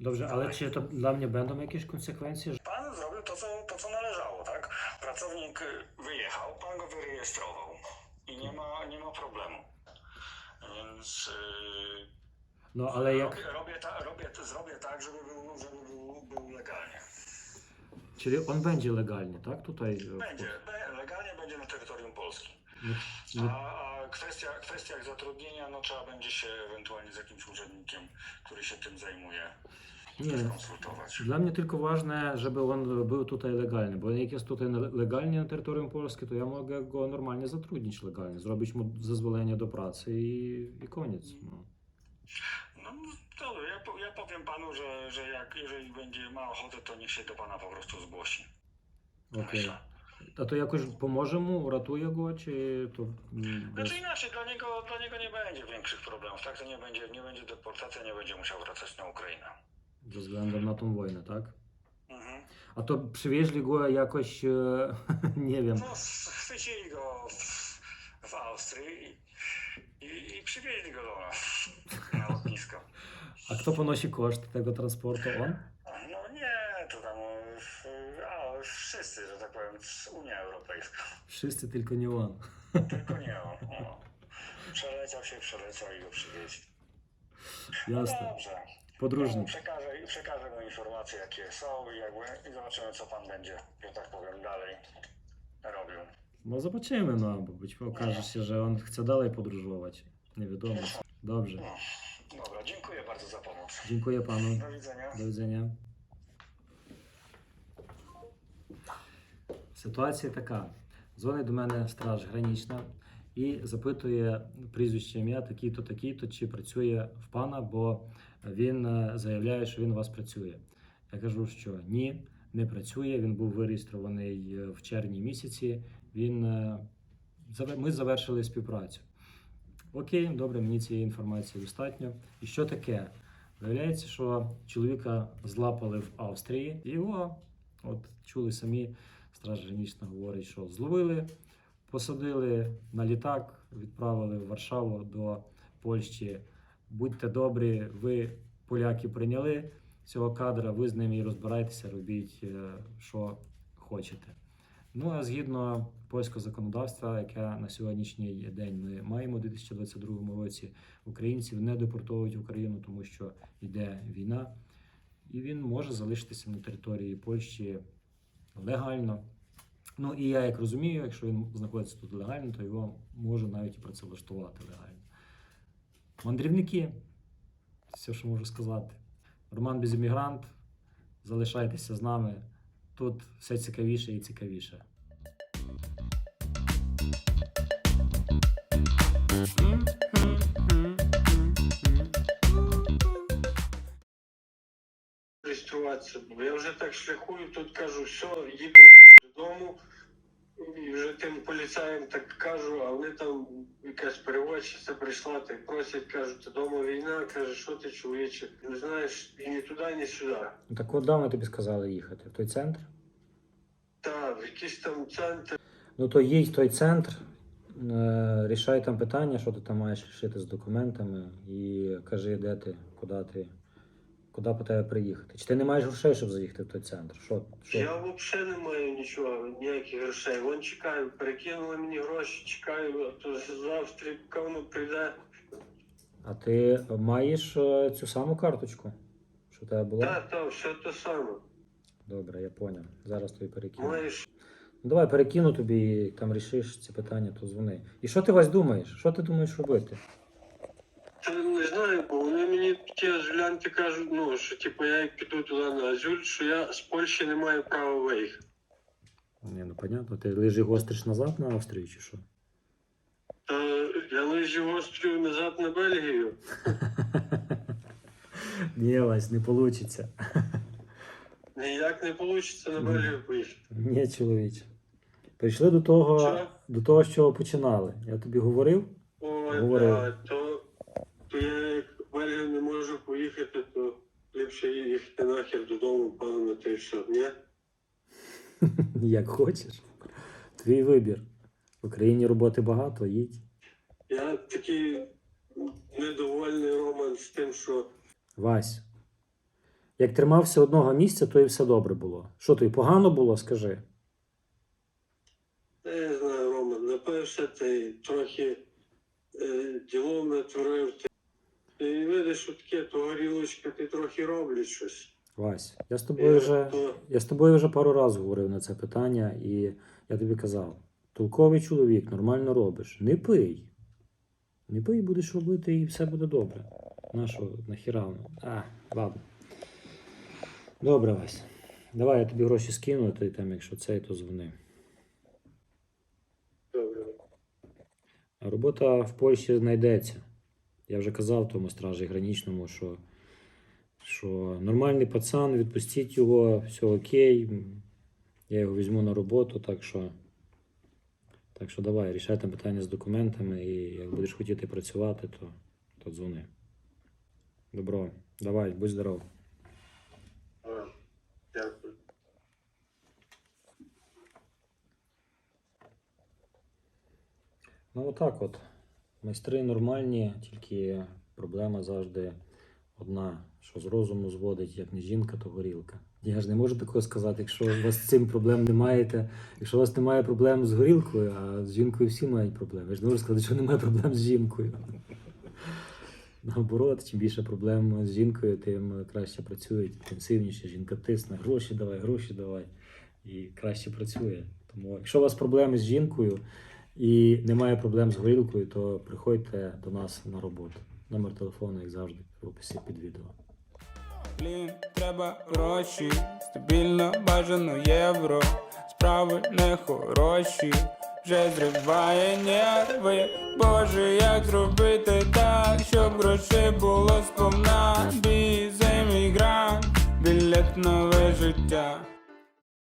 Dobrze, ale czy to dla mnie będą jakieś konsekwencje? że- Pan zrobił to co, to, co należało, tak? Pracownik y, wyjechał, pan go wyrejestrował i nie ma, nie ma problemu. Więc y, No ale jak. robię, robię, ta, robię, zrobię tak, żeby był, żeby był, był legalnie. Czyli on będzie legalnie, tak? Tutaj. e, Będzie, be- legalnie będzie na terytorium Polski. Nie- nie- A, a kwestia, kwestiach zatrudnienia, no trzeba będzie się ewentualnie z jakimś urzędnikiem, który się tym zajmuje, Nie. skonsultować. Dla mnie tylko ważne, żeby on był tutaj legalny, bo jak jest tutaj legalnie na terytorium Polski, to ja mogę go normalnie zatrudnić legalnie, zrobić mu zezwolenie do pracy i, i koniec. No. No to ja, ja powiem panu, że, że jak jeżeli będzie ma ochotę, to niech się do pana po prostu zgłosi. Okej. Myślę. A to jakoś pomoże mu, uratuje go, czy to. Znaczy inaczej, dla niego, dla niego nie będzie większych problemów, tak? To nie będzie, nie będzie deportacja, nie będzie musiał wracać na Ukrainę. ze względem na tą wojnę, tak? Mhm. A to przywieźli go jakoś, e, nie wiem, No, schwycili go w, w Austrii i, i, i przywieźli go do nas na lotnisko. a kto ponosi koszt tego transportu? On? No nie, to tam wszyscy, że tak powiem, Unia Europejska. Wszyscy, tylko nie on. Tylko nie on. No. Przeleciał się, przeleciał i go przywieźli. Jasne. Dobrze. Podróżnik. No, przekażę, przekażę mu informacje, jakie są i, jakby, i zobaczymy, co pan będzie, że tak powiem, dalej robił. No zobaczymy, no, bo być okaże się, że on chce dalej podróżować. Nie wiadomo. Dobrze. No. Dobra, dziękuję bardzo za pomoc. Dziękuję panu. Do widzenia. До widzenia. Ситуація така. Дзвонить до мене страж гранічна і запитує прізвище ім'я такий-то, такий-то, чи працює в пана, бо він е, заявляє, що він у вас працює. Я кажу, що ні, не працює. Він був виреєстрований е, в червні місяці. Він, е, ми завершили співпрацю. Окей, добре, мені цієї інформації достатньо. І що таке? Виявляється, що чоловіка злапали в Австрії, і його, от чули самі, страж гранічна говорить, що зловили, посадили на літак, відправили в Варшаву до Польщі. Будьте добрі, ви поляки прийняли цього кадра, ви з ними і розбирайтеся, робіть, е, що хочете. Ну а згідно польського законодавства, яке на сьогоднішній день ми маємо у 2022 році, українців не депортовують в Україну, тому що йде війна, і він може залишитися на території Польщі легально. Ну і я як розумію, якщо він знаходиться тут легально, то його може навіть і працевлаштувати легально. Мандрівники, все, що можу сказати. Роман Безіммігрант, залишайтеся з нами. Тут все цікавіше і цікавіше. Реєструватися. Бо я вже так шляхую, тут кажу, все, їду додому. І вже тим поліцаєм так кажу, а вони там якась переводчиця прийшла, так просять, кажуть, «Та дома війна, каже, що ти чоловіче? Не знаєш, і ні туди, ні сюди. Так куди ми тобі сказали їхати? В той центр? Та в якийсь там центр. Ну то їдь в той центр, е, рішай там питання, що ти там маєш рішити з документами, і кажи, де ти, куди ти, куди по тебе приїхати. Чи ти не маєш грошей, щоб заїхати в той центр? Що? що? Я взагалі не маю нічого, ніяких грошей. Вон чекаю, перекинули мені гроші, чекаю, а то завтра воно прийде. А ти маєш е, цю саму карточку? Що в тебе була? Та, та, все те саме. Добре, я поняв. Зараз тобі перекину. Маєш Ну, давай перекину тобі і там рішиш ці питання, то дзвони. І що ти Вась думаєш? Що ти думаєш робити? Та не знаю, бо вони мені ті азулянти кажуть, ну, що типу я як піду туди на азюль, що я з Польщі не маю права виїхати. Ні, ну понятно, ти лежи гостриш назад на Австрію чи що? Та я лежу гострю назад на Бельгію. Ні, Вась, не вийде. Ніяк не вийде на Бельгію поїхати. Ні, чоловіче. Прийшли до того, Що? до того, з чого починали. Я тобі говорив? Ой, Говорив. бля, то, то я як в не можу поїхати, то ліпше їхати нахер додому, певно, ти все, ні? Як хочеш. Твій вибір. В Україні роботи багато, їдь. Я такий недовольний Роман з тим, що Вась. Як тримався одного місця, то і все добре було. Що тобі погано було, скажи. Та я знаю, Рома, напився ти трохи е, ділом натворив. Ти, ти видиш, що таке, то горілочка, ти трохи роблять щось. Вась, я з тобою Я вже. то- Я з тобою вже пару разів говорив на це питання, і я тобі казав: толковий чоловік, нормально робиш. Не пий. Не пий, будеш робити, і все буде добре. Нащо нахіра? воно? А, ладно. Добре, Вась. Давай я тобі гроші скину, то й там, якщо це, то дзвони. Добре. Робота в Польщі знайдеться. Я вже казав тому стражі гранічному, що, що нормальний пацан, відпустіть його, все окей. Я його візьму на роботу, так що. Так що давай, рішай там питання з документами, і як будеш хотіти працювати, то, то дзвони. Добро, давай, будь здоров. Ну, отак от. Майстри нормальні, тільки проблема завжди одна, що з розуму зводить, як не жінка, то горілка. Я ж не можу такого сказати, якщо у вас з цим проблем не маєте, якщо у вас немає проблем з горілкою, а з жінкою всі мають проблеми. Я ж не можу сказати, що немає проблем з жінкою. Наоборот, чим більше проблем з жінкою, тим краще працюють, інтенсивніше. Жінка тисне, гроші давай, гроші давай. І краще працює. Тому, якщо у вас проблеми з жінкою, і немає проблем з горілкою, то приходьте до нас на роботу. Номер телефону, як завжди, в описі під відео. Блін, треба гроші, стабільно бажано євро. Справи не хороші, вже зриває нерви. Боже, як зробити так, щоб грошей було сповна. Біз емігрант, білет нове життя.